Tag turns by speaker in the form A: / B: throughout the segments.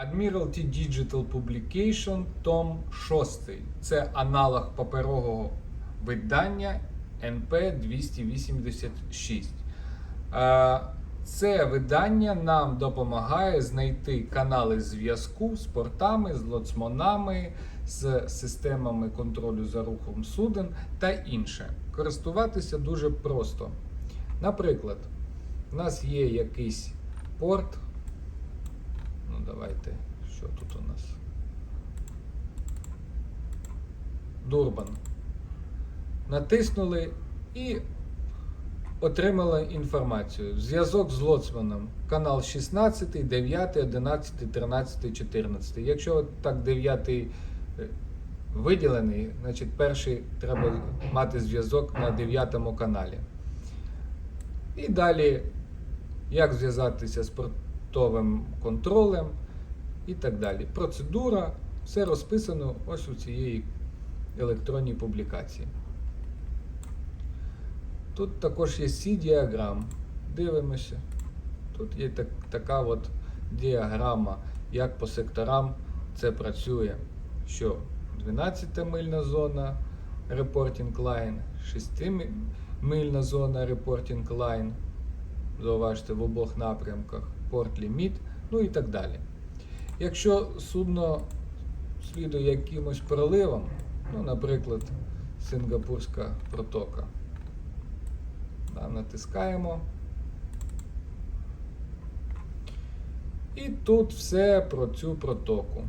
A: Admiralty Digital Publication Том 6. Це аналог паперового видання NP 286. Е, Це видання нам допомагає знайти канали зв'язку з портами, з лоцманами, з системами контролю за рухом суден та інше. Користуватися дуже просто. Наприклад, у нас є якийсь порт. Давайте, що тут у нас? Дурбан. Натиснули і отримали інформацію. Зв'язок з лоцманом. Канал 16, 9, 11, 13, 14. Якщо так 9 е, виділений, значить перший треба мати зв'язок на 9 каналі. І далі, як зв'язатися з портовим контролем і так далі. Процедура, все розписано ось у цієї електронній публікації. Тут також є C-діаграм. Дивимося. Тут є так, така от діаграма, як по секторам це працює. Що 12-мильна зона reporting line, 6-мильна зона reporting line. Зауважте в обох напрямках, порт ліміт, ну і так далі. Якщо судно слідує якимось проливом, ну, наприклад, Сингапурська протока, да, натискаємо. І тут все про цю протоку.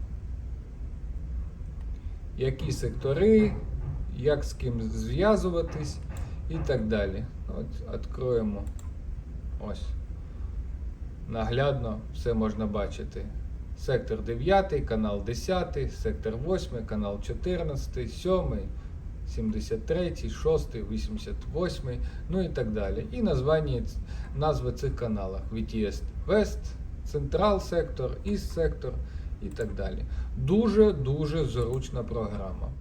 A: Які сектори, як з ким зв'язуватись і так далі. От, відкроємо. Ось. Наглядно все можна бачити. Сектор 9, канал 10, сектор 8, канал 14, 7, 73, 6, 88, ну і так далі. І названня, назви цих каналах. VTS West, Централ сектор, East сектор і так далі. Дуже-дуже зручна програма.